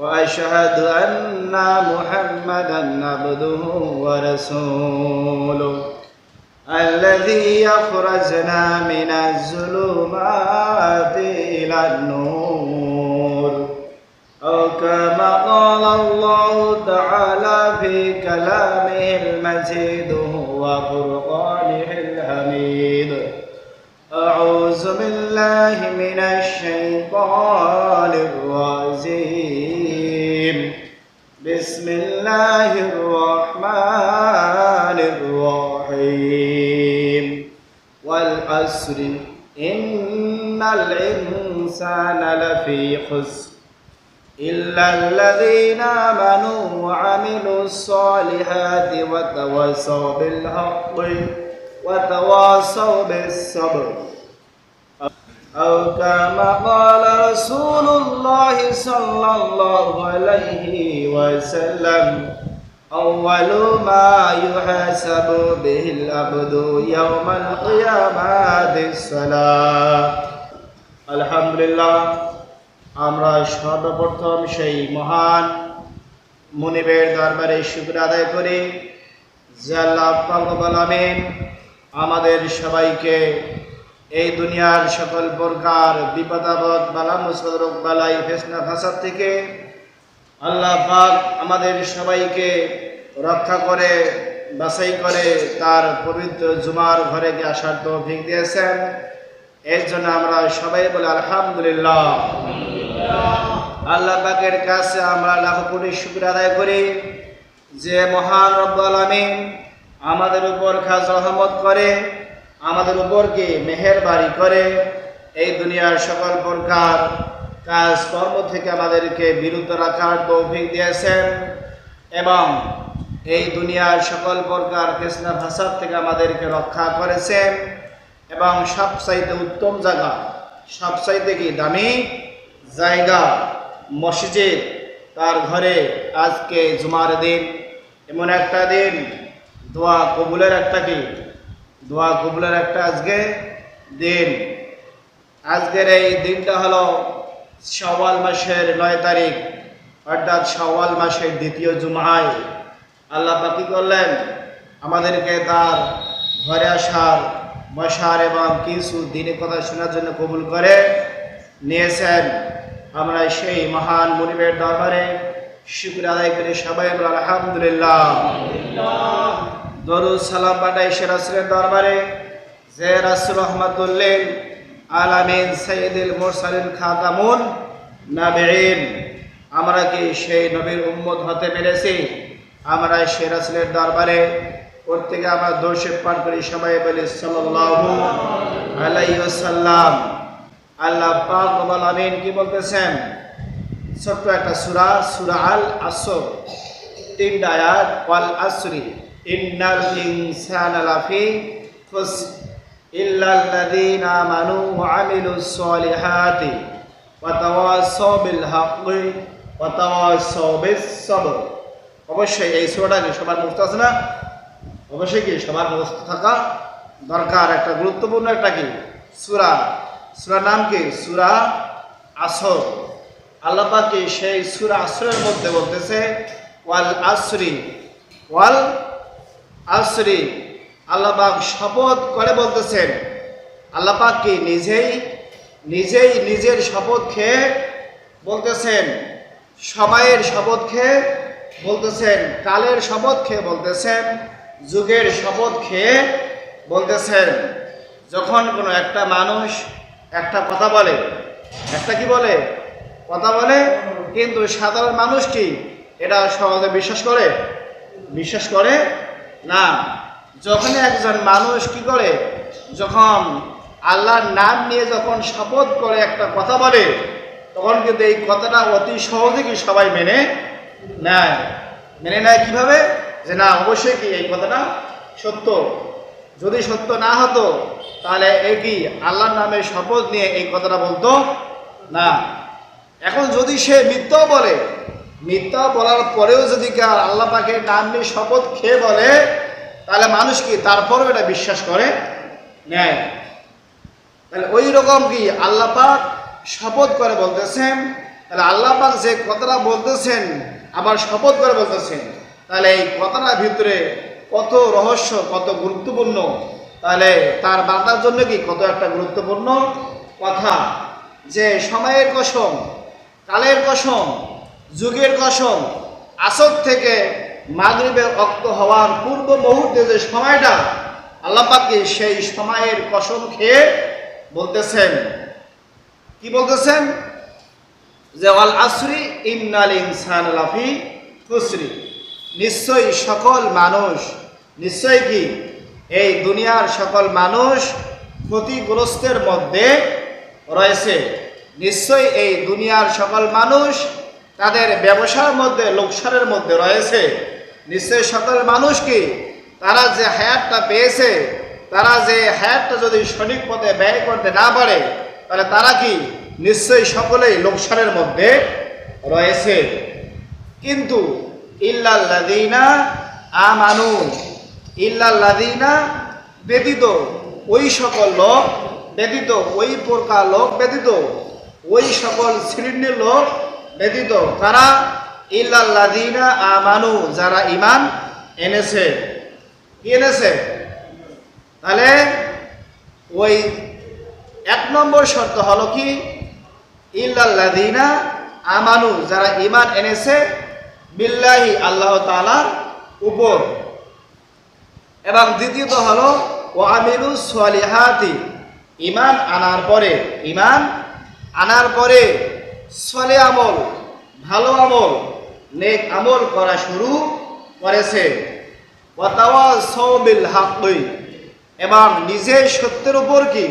وأشهد أن محمدا عبده ورسوله الذي يخرجنا من الظلمات إلى النور. أو كما قال الله تعالى في كلامه المجيد وقرآنه الحميد. أعوذ بالله من الشيطان الرجيم. بسم الله الرحمن الرحيم. والعصر إن الإنسان لفي خسر. إلا الذين آمنوا وعملوا الصالحات وتواصوا بالحق وتواصوا بالصبر. أو كما قال رسول الله صلى الله عليه وسلم أول ما يحاسب به العبد يوم القيامة الصلاة الحمد لله আমরা সর্বপ্রথম সেই মহান মুনিবের দরবারে শুক্র আদায় করি যে আল্লাহ পাকবল আমিন আমাদের সবাইকে এই দুনিয়ার সকল প্রকার বিপদাবদ বালা মুসদ রোগ, বালাই ফেসনা ফাসাদ থেকে আল্লাহ পাক আমাদের সবাইকে রক্ষা করে, বাছাই করে তার পবিত্র জুমার ঘরে গিয়ে আসার তৌফিক দিয়েছেন। এর জন্য আমরা সবাই বলে আলহামদুলিল্লাহ। আল্লাহ পাকের কাছে আমরা লাখ কোটি শুক্র আদায় করি যে মহান রব্বুল আলামিন আমাদের উপর খাস রহমত করে আমাদের উপর কি মেহেরবাড়ি করে। এই দুনিয়ার সকল প্রকার কাজকর্ম থেকে আমাদেরকে বিরুদ্ধ রাখার তৌফিক দিয়েছেন এবং এই দুনিয়ার সকল প্রকার কৃষ্ণা ভাষার থেকে আমাদেরকে রক্ষা করেছেন এবং সবচাইতে উত্তম জায়গা, সবচাইতে কি দামি জায়গা মসজিদ তার ঘরে আজকে জুমার দিন। এমন একটা দিন, দোয়া কবুলের একটা কি দোয়া কবুলের একটা আজকে দিন। আজকের এই দিনটা হলো সওয়াল মাসের নয় তারিখ, অর্থাৎ সওয়াল মাসের দ্বিতীয় জুমায়। আল্লাহ পাকি করলেন? আমাদেরকে তার ঘরে আসার বসার এবং কিছু দিনের কথা শোনার জন্য কবুল করে নিয়েছেন। আমরা সেই মহান মনিবের দরবারে শুক্র আদায় করে সবাই আলহামদুলিল্লাহ। দরুদ সালাম পাঠাই সে রাসুলের দরবারে। যে রাসুল রহমতুল্লিন আলামিন সৈয়দুল মোরসালিন খাতামুন নাবিন আমরা কি সেই নবীর উম্মত হতে পেরেছি? আমরা সে রাসুলের দরবারে। প্রত্যেকে আমরা দোষে পাঠ করি সবাই বলি সাল্লাল্লাহু আলাইহি ওয়াসাল্লাম। আল্লাহ পাক আমিন কি বলতেছেন? ছোট্ট একটা সুরা, সূরা আল আসর তিনটা আয়াত ওয়াল আসরি। ইন্নাল ইনসানা লাফি খুস ইল্লাল্লাযীনা আমানু ওয়া আমিলুস সলিহাতি। ওয়া তাওয়াসাউ বিল হাক্কি ওয়া তাওয়াসাউ বিস সবর। অবশ্যই এই সূরাটা কি সবার মুখস্থ আছে না? অবশ্যই কি সবার মুখস্থ থাকা দরকার? একটা গুরুত্বপূর্ণ একটা কি? সূরা। সূরার নাম কি? সূরা আসর। আল্লাহ পাকি সেই সূরা আসরের মধ্যে বলতেছে ওয়াল আসরি ওয়াল আসরি। আল্লাহ পাক শপথ করে বলতেছেন, আল্লাহ পাক কি নিজেই নিজেই নিজের শপথ খেয়ে বলতেছেন, সময়ের শপথ খেয়ে বলতেছেন, কালের শপথ খেয়ে বলতেছেন, যুগের শপথ খেয়ে বলতেছেন। যখন কোনো একটা মানুষ একটা কথা বলে, একটা কি বলে? কথা বলে, কিন্তু সাধারণ মানুষ কি এটা সমাজে বিশ্বাস করে? বিশ্বাস করে? না। যখন একজন মানুষ কি করে? যখন আল্লাহর নাম নিয়ে যখন শপথ করে একটা কথা বলে, তখন কিন্তু এই কথাটা অতি সহজে কি সবাই মেনে নেয়? মেনে নেয় কীভাবে? যে না, অবশ্যই কি এই কথাটা সত্য? যদি সত্য না হতো, তাহলে এ কি আল্লাহর নামে শপথ নিয়ে এই কথাটা বলতো? না। এখন যদি সে মিথ্যাও বলে মিথ্যা বলার পরেও যদি কেউ আল্লাহ পাকে নাম নিয়ে শপথ খেয়ে বলে, তাহলে মানুষ কি তারপরও এটা বিশ্বাস করে? নেয়। তাহলে ওই রকম কি আল্লাহ পাক শপথ করে বলতেছেন? তাহলে আল্লাহ পাক যে কথাটা বলতেছেন, আবার শপথ করে বলতেছেন, তাহলে এই কথাটার ভিতরে কত রহস্য, কত গুরুত্বপূর্ণ? তাহলে তার বান্দার জন্য কি কত একটা গুরুত্বপূর্ণ কথা? যে সময়ের কসম, কালের কসম যুগের কসম, আসর থেকে মাগরিবের অক্ত হওয়ার পূর্ব মুহূর্তে যে সময়টা আল্লাপাকে সেই সময়ের কসম খেয়ে বলতেছেন। কি বলতেছেন? যে অল আসরি ইন্নাল ইনসান লাফি খুসরি নিশ্চয়ই সকল মানুষ, নিশ্চয়ই কি? এই দুনিয়ার সকল মানুষ ক্ষতিগ্রস্তের মধ্যে রয়েছে। নিশ্চয়ই এই দুনিয়ার সকল মানুষ তাদের ব্যবসার মধ্যে, লোকসানের মধ্যে রয়েছে। নিশ্চয়ই সকল মানুষ কি? তারা যে হায়াতটা পেয়েছে, তারা যে হায়াতটা যদি সঠিক পথে ব্যয় করতে না পারে, তাহলে তারা কি নিশ্চয়ই সকলেই লোকসানের মধ্যে রয়েছে? কিন্তু ইল্লাল্লাদিনা আমানু ইল্লাল্লাদিনা ব্যতীত ওই সকল লোক, ব্যতীত ওই প্রকার লোক, ব্যতীত ওই সকল শ্রেণির লোক ব্যতীত তারা ইল্লাল্লাদিনা আমানু, যারা ইমান এনেছে। কি এনেছে? তাহলে ওই এক নম্বর শর্ত হলো কি? ইল্লাল্লাদিনা আমানু, যারা ইমান এনেছে, বিল্লাহি আল্লাহ তাআলার উপর। এবং দ্বিতীয়ত হলো ও আমিরু সলিহাতি ইমান আনার পরে ইমান আনার পরে সলে আমল, ভালো আমল, নেক আমল করা শুরু করেছে। এবং নিজেই সত্যের উপর কি?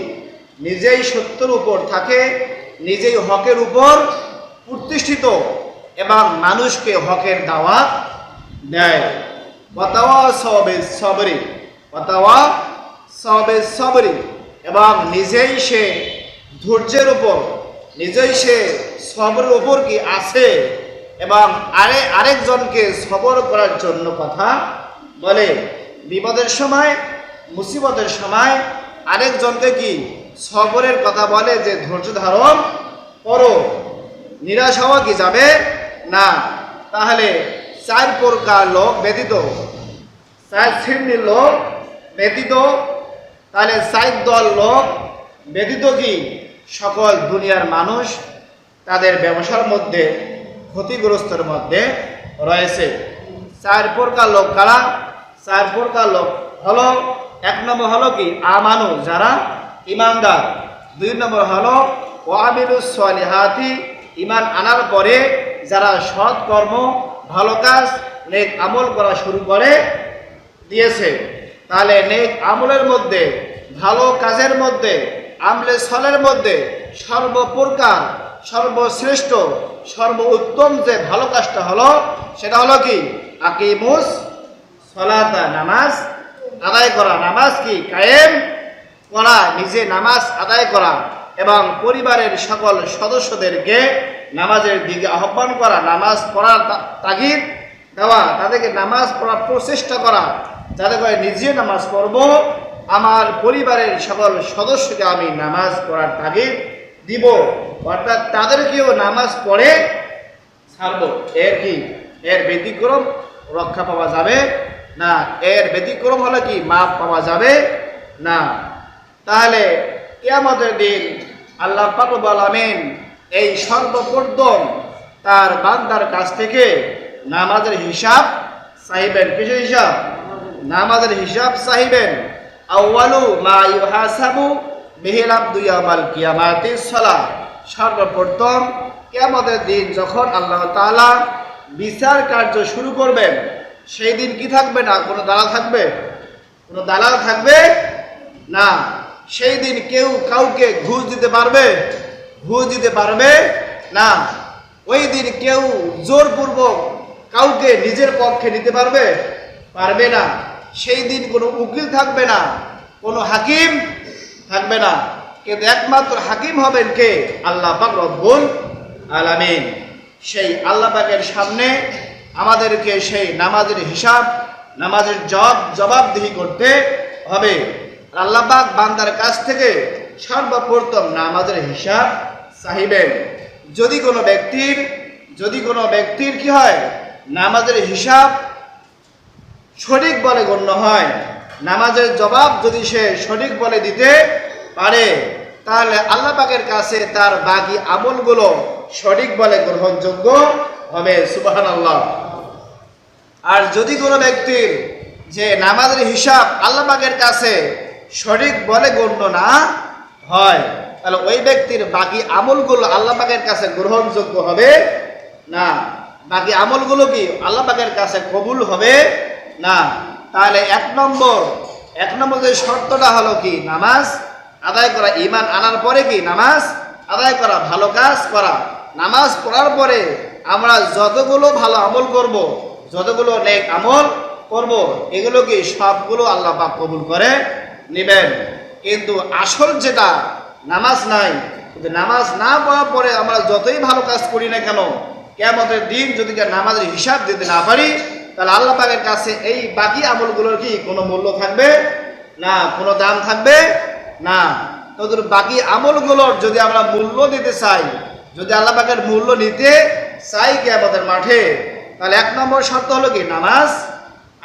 নিজেই সত্যের উপর থাকে, নিজেই হকের উপর প্রতিষ্ঠিত, এবং মানুষকে হকের দাওয়াত দেয়। ওয়াতাওয়া সবে সবরি ওয়াতাওয়া সবে সবরি, এবং নিজেই সে ধৈর্যের উপর নিজেই সে সবরের ওপর কি আছে? এবং আরে, আরেকজনকে সবর করার জন্য কথা বলে। বিপদের সময়, মুসিবতের সময় আরেকজনকে কি সবরের কথা বলে যে, ধৈর্য ধারণ করো। নিরাশ হওয়া কি যাবে না? তাহলে চার প্রকার লোক ব্যতীত, চার শ্রেণির লোক ব্যতীত, তাহলে চার দল লোক ব্যতীত কি সকল দুনিয়ার মানুষ তাদের ব্যবসার মধ্যে ক্ষতিগ্রস্তর মধ্যে রয়েছে। চার প্রকার লোক কারা? চার প্রকার লোক হলো, এক নম্বর হলো কি? আমানু, যারা ইমানদার। দুই নম্বর হলো ওয়াবিলু সলিহাতি, ইমান আনার পরে যারা সৎ কর্ম, ভালো কাজ, নেক আমল করা শুরু করে দিয়েছে। তাহলে নেক আমলের মধ্যে, ভালো কাজের মধ্যে আমলে সলের মধ্যে সর্বপ্রকার, সর্বশ্রেষ্ঠ সর্ব উত্তম যে ভালো কাজটা হলো, সেটা হলো কি? আকিমুস সলাতা নামাজ আদায় করা। নামাজ কি? কায়েম করা, নিজে নামাজ আদায় করা এবং পরিবারের সকল সদস্যদেরকে নামাজের দিকে আহ্বান করা, নামাজ পড়ার তাগিদ দেওয়া, তাদেরকে নামাজ পড়ার প্রচেষ্টা করা, যাতে করে নিজে নামাজ পড়ব আমার পরিবারের সকল সদস্যকে আমি নামাজ পড়ার তাগিদ দিব। অর্থাৎ তাদেরকেও নামাজ পড়ে ছাড়বো। এর কি? এর ব্যতিক্রম রক্ষা পাওয়া যাবে না? এর ব্যতিক্রম হলে কি? মাপ পাওয়া যাবে না? তাহলে কেয়ামতের দিন আল্লাহ পাকুবাল আমিন এই সর্বপ্রথম তার বান্দার কাছ থেকে নামাজের হিসাব চাইবেন। কিছু হিসাব? নামাজের হিসাব চাইবেন। আউয়ালু মা ইউহাসাবু বিহিল আব্দু ইয়ামাল কিয়ামাতি সালাহ সর্বপ্রথম কেয়ামতের দিন যখন আল্লাহ তাআলা বিচার কার্য শুরু করবেন, সেই দিন কি থাকবে না? কোনো দালাল থাকবে? কোনো দালাল থাকবে না। সেই দিন কেউ কাউকে ঘুষ দিতে পারবে? ঘুষ দিতে পারবে না। ওই দিন কেউ জোরপূর্বক কাউকে নিজের পক্ষে নিতে পারবে? পারবে না। সেই দিন কোনো উকিল থাকবে না, কোনো হাকিম থাকবে না। কিন্তু একমাত্র হাকিম হবেন কে? আল্লাহ পাক রব্বুল আলামিন। সেই আল্লাহ পাকের সামনে আমাদেরকে সেই নামাজের হিসাব, নামাজের জব, জবাবদিহি করতে হবে। আল্লাহ পাক বান্দার কাছ থেকে সর্বপ্রথম নামাজের হিসাব চাহিবেন। যদি কোনো ব্যক্তির, যদি কোনো ব্যক্তির কি হয়, নামাজের হিসাব সঠিক বলে গণ্য হয়। নামাজের জবাব যদি সে সঠিক বলে দিতে পারে, তাহলে আল্লাহ পাকের কাছে তার বাকি আমলগুলো সঠিক বলে গ্রহণযোগ্য হবে। সুবাহান আল্লাহ আর যদি কোনো ব্যক্তির যে নামাজের হিসাব আল্লাহ পাকের কাছে সঠিক বলে গণ্য না হয়, তাহলে ওই ব্যক্তির বাকি আমলগুলো আল্লাহ পাকের কাছে গ্রহণযোগ্য হবে না। বাকি আমলগুলো কি আল্লাহ পাকের কাছে কবুল হবে না, তাহলে এক নম্বর এক নম্বর যে শর্তটা হলো কি? নামাজ আদায় করা ইমান আনার পরে কি? নামাজ আদায় করা, ভালো কাজ করা। নামাজ পড়ার পরে আমরা যতগুলো ভালো আমল করব, যতগুলো নেক আমল করব, এগুলো কি সবগুলো আল্লাহ পাক কবুল করে নেবেন। কিন্তু আসল যেটা, নামাজ নাই নামাজ না পড়ার পরে আমরা যতই ভালো কাজ করি না কেন কেমতের দিন যদি নামাজের হিসাব দিতে না পারি তাহলে আল্লাহ পাকের কাছে এই বাকি আমলগুলোর কি কোনো মূল্য থাকবে? না, কোনো দাম থাকবে? না। তোদের বাকি আমলগুলোর যদি আমরা মূল্য দিতে চাই, যদি আল্লাহ পাকের মূল্য নিতে চাই কি আমাদের মাঠে, তাহলে এক নম্বর শর্ত হলো কি? নামাজ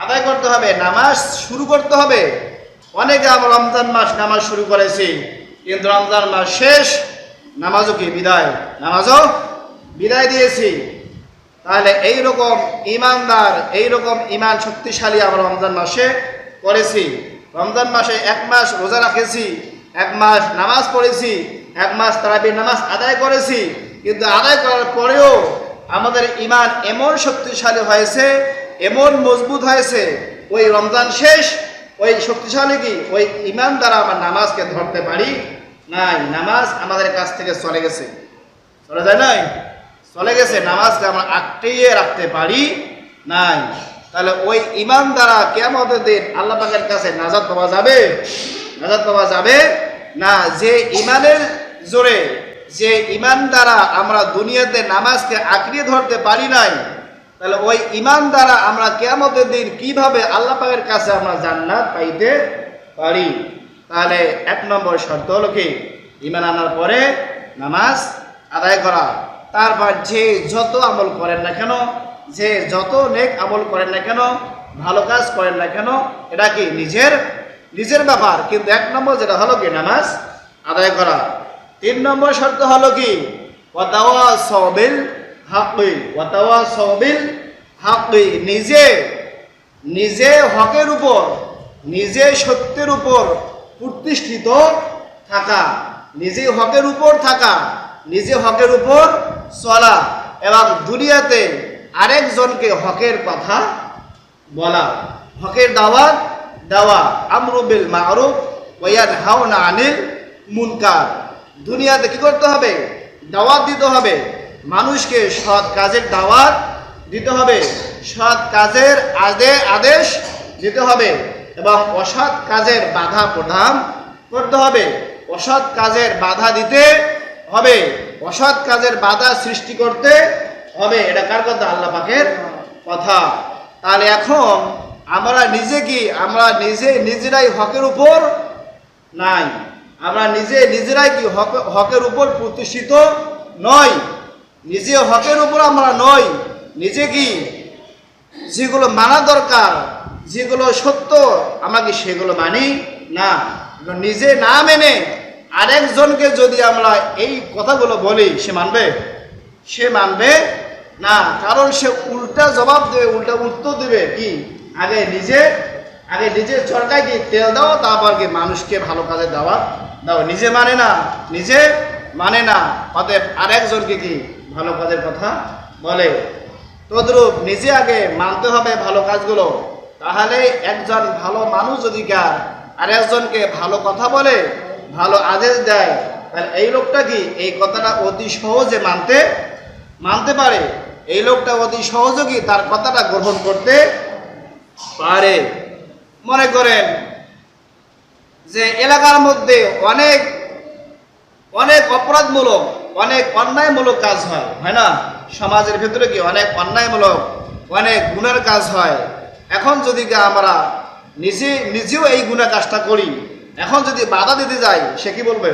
আদায় করতে হবে, নামাজ শুরু করতে হবে। অনেকে আমরা রমজান মাস নামাজ শুরু করেছি, কিন্তু রমজান মাস শেষ, নামাজও কি? বিদায়। নামাজও বিদায় দিয়েছি। তাহলে এই রকম ইমানদার, এই রকম ইমান শক্তিশালী আমরা রমজান মাসে করেছি। রমজান মাসে এক মাস রোজা রাখেছি, এক মাস নামাজ পড়েছি, এক মাস তারাবি নামাজ আদায় করেছি। কিন্তু আদায় করার পরেও আমাদের ইমান এমন শক্তিশালী হয়েছে, এমন মজবুত হয়েছে, ওই রমজান শেষ, ওই শক্তিশালী কি? ওই ইমান দ্বারা আমরা নামাজকে ধরতে পারি নাই। নামাজ আমাদের কাছ থেকে চলে গেছে। চলে যায় নাই? চলে গেছে নামাজকে আমরা আটটিয়ে রাখতে পারি নাই। তাহলে ওই ইমান দ্বারা কেমন দিন আল্লাহ পাকের কাছে নাজাদ পাওয়া যাবে? নাজাদ পাওয়া যাবে না? যে ইমানের জোরে, যে ইমান দ্বারা আমরা দুনিয়াতে নামাজকে আঁকড়িয়ে ধরতে পারি নাই, তাহলে ওই ইমান দ্বারা আমরা কেমতের দিন কীভাবে আল্লাহ পাকের কাছে আমরা জান্নাত পাইতে পারি? তাহলে এক নম্বর শর্ত হলো কি? ইমান আনার পরে নামাজ আদায় করা। তারপর যে যত আমল করেন না কেন, যে যত নেক আমল করেন না কেন, ভালো কাজ করেন না কেন, এটা কি নিজের? নিজের ব্যাপার। কিন্তু এক নম্বর যেটা হলো কি নামাজ আদায় করা। তিন নম্বর শর্ত হলো কি? ওয়াতাওয়া সবিল হাকি ওয়াতাওয়া সবিল হাকি নিজে নিজে হকের উপর, নিজে সত্যের উপর প্রতিষ্ঠিত থাকা। নিজে হকের উপর থাকা। নিজে হকের উপর চলা এবং দুনিয়াতে আরেকজনকে হকের কথা বলা। হকের দাওয়াত দেওয়া আমরুবিল মারুফ ওয়ান হাওনা আনিল মুনকার। দুনিয়াতে কি করতে হবে? দাওয়াত দিতে হবে। মানুষকে সৎ কাজের দাওয়াত দিতে হবে। সৎ কাজের আদে আদেশ দিতে হবে এবং অসৎ কাজের বাধা প্রদান করতে হবে। অসৎ কাজের বাধা দিতে হবে। অসৎ কাজের বাধা সৃষ্টি করতে হবে। এটা কার কথা? আল্লাহ পাকের কথা। তাহলে এখন আমরা নিজে কি? আমরা নিজে নিজেরাই হকের উপর নাই। আমরা নিজে নিজেরাই কি হক- হকের উপর প্রতিষ্ঠিত নয় নিজে হকের উপর আমরা নই। নিজে কি? যেগুলো মানা দরকার, যেগুলো সত্য, আমরা কি সেগুলো মানি না। নিজে না মেনে আরেকজনকে যদি আমরা এই কথাগুলো বলি, সে মানবে? সে মানবে? না, কারণ সে উল্টা জবাব দেবে, উল্টা উত্তর দেবে কি? আগে নিজে, আগে নিজের চরকায় কি তেল দাও, তারপর কি মানুষকে ভালো কাজে দেওয়া, দাও। নিজে মানে না, নিজে মানে না, অতএব আরেকজনকে কি ভালো কাজের কথা বলে? তদ্রূপ নিজে আগে মানতে হবে ভালো কাজগুলো। তাহলে একজন ভালো মানুষ যদি কার আর একজনকে ভালো কথা বলে ভালো আদেশ দেয়, তাহলে এই লোকটা কি এই কথাটা অতি সহজে মানতে মানতে পারে? এই লোকটা অতি সহজে কি তার কথাটা গ্রহণ করতে পারে? মনে করেন যে এলাকার মধ্যে অনেক অনেক অপরাধমূলক, অনেক অন্যায়মূলক কাজ হয় হয় না? সমাজের ভেতরে কি অনেক অন্যায়মূলক, অনেক গুণের কাজ হয়। এখন যদি আমরা নিজে, নিজেও এই গুণের কাজটা করি এখন যদি বাধা দিতে যাই, সে কি বলবে?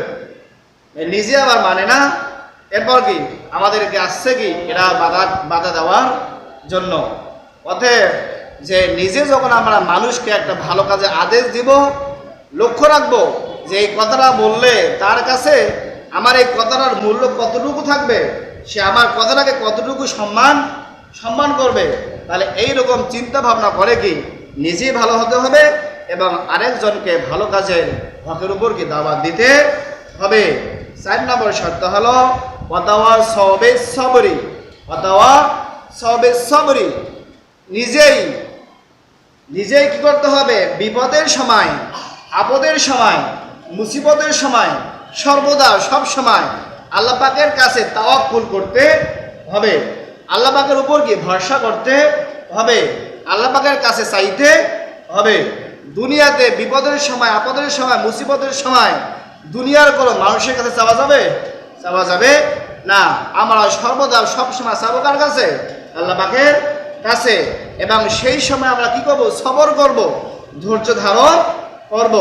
নিজে আবার মানে না? এরপর কি? আমাদেরকে আসছে কি? এরা বাধা বাধা দেওয়ার জন্য। অতএব যে নিজে যখন আমরা মানুষকে একটা ভালো কাজে আদেশ দিব, লক্ষ্য রাখব যে এই কথাটা বললে তার কাছে আমার এই কথাটার মূল্য কতটুকু থাকবে, সে আমার কথাটাকে কতটুকু সম্মান সম্মান করবে, তাহলে এই রকম চিন্তা ভাবনা করে কি? নিজেই ভালো হতে হবে এবং আরেকজনকে ভালো কাজের হকের উপর কি দাওয়াত দিতে হবে? চার নম্বর শর্ত হলো অতাওয়া সবে সবরি। অতাওয়া সবে সবরি। নিজেই নিজেই কি করতে হবে? বিপদের সময়, আপদের সময়, মুসিবতের সময়, সর্বদা সব সময় আল্লাহ পাকের কাছে তাওয়াক্কুল করতে হবে। আল্লাহ পাকের উপর কি ভরসা করতে হবে? আল্লাহ পাকের কাছে চাইতে হবে। দুনিয়াতে বিপদের সময়, আপদের সময়, মুসিবতের সময় দুনিয়ার কোনো মানুষের কাছে চাওয়া যাবে? চাওয়া যাবে না। আমরা সর্বদা সবসময় চাবো কার কাছে? আল্লাহ কাছে। এবং সেই সময় আমরা কি করব? সবর করব। ধৈর্য ধারণ করব।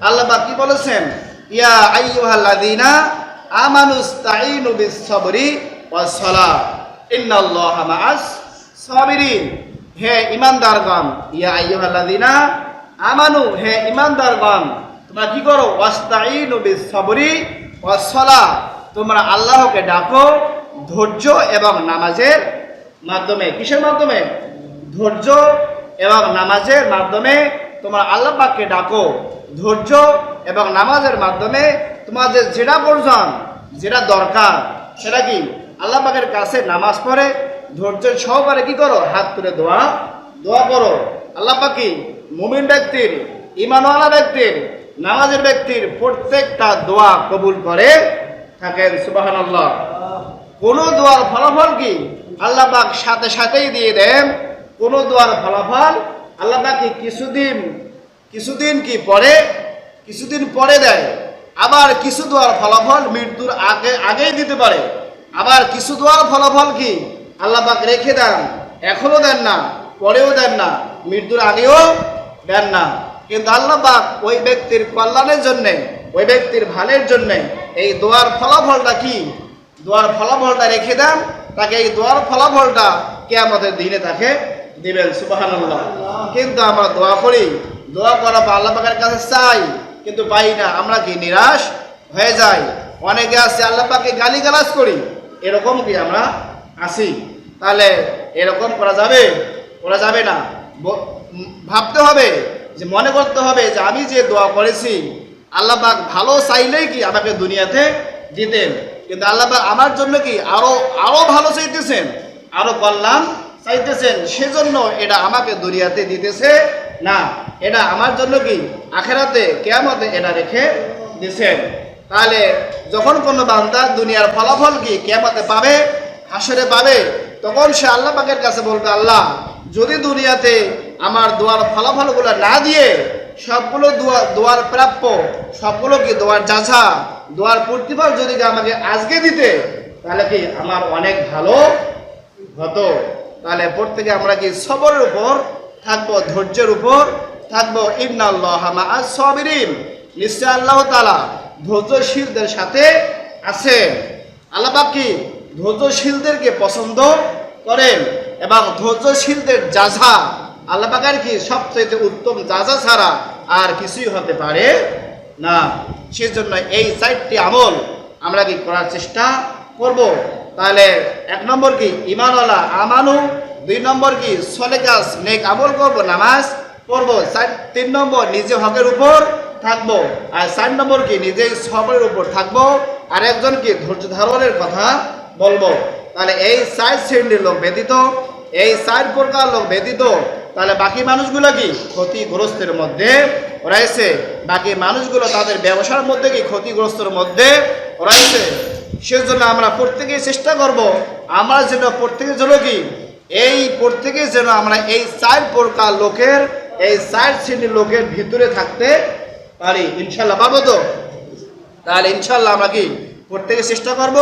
আল্লাহ পাক কি বলেছেন? ইয়া আইয়ুহাল্লাযীনা আমানুস্তাঈনু বিস-সাবরি ওয়াস-সালাহ ইন্নাল্লাহা মা'আস সাবিরিন হে ঈমানদারগণ ইয়া আইয়ুহাল্লাযীনা আমানু, হে ঈমানদারগণ তোমরা কি করো? ওয়াস্তাঈনু বিস-সাবরি ওয়াস-সালাহ তোমরা আল্লাহকে ডাকো ধৈর্য এবং নামাজের মাধ্যমে। কিসের মাধ্যমে? ধৈর্য এবং নামাজের মাধ্যমে তোমরা আল্লাহ পাককে ডাকো ধৈর্য এবং নামাজের মাধ্যমে তোমাদের যেটা প্রয়োজন, যেটা দরকার, সেটা কি? আল্লাহ পাকের কাছে নামাজ পড়ে ধৈর্য সহকারে কি করো? হাত তুলে দোয়া দোয়া করো। আল্লাহ পাকি মুমিন ব্যক্তির ইমানওয়ালা ব্যক্তির, নামাজের ব্যক্তির প্রত্যেকটা দোয়া কবুল করে থাকেন সুবাহান আল্লাহ কোনো দোয়ার ফলাফল কি? আল্লাহ পাক সাথে সাথেই দিয়ে দেন, কোনো দোয়ার ফলাফল আল্লাহ পাক কিছুদিন কিছুদিন কি পরে, কিছুদিন পরে দেয়, আবার কিছু দোয়ার ফলাফল মৃত্যুর আগে, আগেই দিতে পারে, আবার কিছু দোয়ার ফলাফল কি? আল্লাহ পাক রেখে দেন এখনও দেন না, পরেও দেন না, মৃত্যুর আগেও দেন না। কিন্তু আল্লাহ পাক ওই ব্যক্তির কল্যাণের জন্যে, ওই ব্যক্তির ভালের জন্যে এই দোয়ার ফলাফলটা কি? দোয়ার ফলাফলটা রেখে দেন। তাকে এই দোয়ার ফলাফলটা কে আমাদের দিনে তাকে দিবেন সুবাহান্লাহ কিন্তু আমরা দোয়া করি, দোয়া করা বা আল্লাহ পাকের কাছে চাই, কিন্তু পাই না। আমরা কি নিরাশ হয়ে যাই? অনেকে আছে আল্লাহ পাকে গালি গালাজ করি। এরকম কি আমরা আসি তাহলে এরকম করা যাবে? করা যাবে না। ভাবতে হবে, যে মনে করতে হবে যে আমি যে দোয়া করেছি, আল্লাহ পাক ভালো চাইলেই কি আমাকে দুনিয়াতে দিতেন। কিন্তু আল্লাহ পাক আমার জন্য কি আরও আরও ভালো চাইতেছেন, আরও কল্যাণ চাইতেছেন, সেজন্য এটা আমাকে দুনিয়াতে দিতেছে না। এটা আমার জন্য কি আখেরাতে, কেয়ামতে এটা রেখে দিছেন। তাহলে যখন কোনো বান্দা দুনিয়ার ফলাফল কি কেয়ামতে পাবে, হাসরে পাবে, তখন সে আল্লাহ পাকের কাছে বলবে, আল্লাহ, যদি দুনিয়াতে আমার দোয়ার ফলাফলগুলো না দিয়ে সবগুলো দোয়া, দোয়ার প্রাপ্য, সবগুলো কি দোয়ার যাঝা, দোয়ার প্রতিফল যদি আমাকে আজকে দিতে, তাহলে কি আমার অনেক ভালো হতো? তাহলে প্রত্যেকে আমরা কি সবরের উপর থাকব, ধৈর্যের উপর থাকব? ইন্নাল্লাহ সাবিরিন। নিশ্চয় আল্লাহ তালা ধৈর্যশীলদের সাথে আছেন। আল্লাহ কি ধৈর্যশীলদেরকে পছন্দ করেন এবং ধৈর্যশীলদের যাঝা আল্লাহ পাকের কি সবচেয়ে উত্তম যাজা ছাড়া আর কিছুই হতে পারে না। সেজন্য এই চারটি আমল আমরা কি করার চেষ্টা করব? তাহলে এক নম্বর কি? ইমানওয়ালা আমানু। দুই নম্বর কি? সলেকাস নেক আমল করব, নামাজ পড়ব। চার, তিন নম্বর নিজে হকের উপর থাকব। আর চার নম্বর কি? নিজে সবের উপর থাকব। আর একজন কি? ধৈর্য ধারণের কথা বলব। তাহলে এই চার শ্রেণির লোক ব্যতীত, এই চার প্রকার লোক ব্যতীত তাহলে বাকি মানুষগুলো কি? ক্ষতিগ্রস্তের মধ্যে রয়েছে বাকি মানুষগুলো তাদের ব্যবসার মধ্যে কি ক্ষতিগ্রস্তের মধ্যে রয়েছে সেজন্য আমরা প্রত্যেকেই চেষ্টা করব, আমরা যেন প্রত্যেকের জন্য কি? এই প্রত্যেকে যেন আমরা এই চার প্রকার লোকের, এই চার শ্রেণির লোকের ভিতরে থাকতে পারি। ইনশাল্লাহ পাবো তো? তাহলে ইনশাল্লাহ আমরা কি? প্রত্যেকে চেষ্টা করব,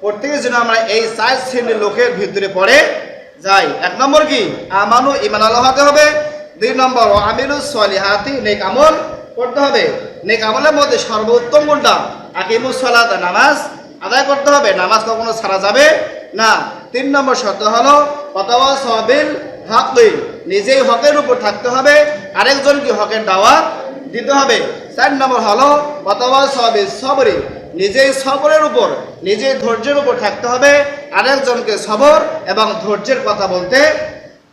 প্রত্যেকে যেন আমরা এই চার শ্রেণির লোকের ভিতরে পড়ে যাই, এক নম্বর কি? আমানু ইমান আল্লাহ হতে হবে। দুই নম্বর আমিরু সলিহাতি, নেক আমল করতে হবে। নেক আমলের মধ্যে সর্বোত্তম কোনটা? আকিমুস সালাত নামাজ আদায় করতে হবে। নামাজ কখনো ছাড়া যাবে না। তিন নম্বর শর্ত হলো কতওয়া সবিল হকই, নিজেই হকের উপর থাকতে হবে। আরেকজনকে হকের দাওয়াত দিতে হবে। চার নম্বর হলো কতওয়া সবিল সবরে নিজেই সবরের উপর, নিজেই ধৈর্যের উপর থাকতে হবে, আরেকজনকে সবর এবং ধৈর্যের কথা বলতে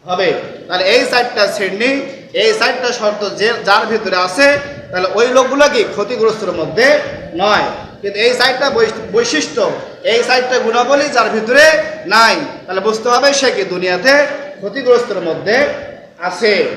হবে। তাহলে এই চারটা শ্রেণি এই চারটা শর্ত যে, যার ভিতরে আছে, তাহলে ওই লোকগুলো কি ক্ষতিগ্রস্তের মধ্যে নয়। কিন্তু এই বৈশ- বৈশিষ্ট্য, এই চারটা গুণাবলী যার ভিতরে নাই, তাহলে বুঝতে হবে সে কি দুনিয়াতে ক্ষতিগ্রস্তর মধ্যে আছে।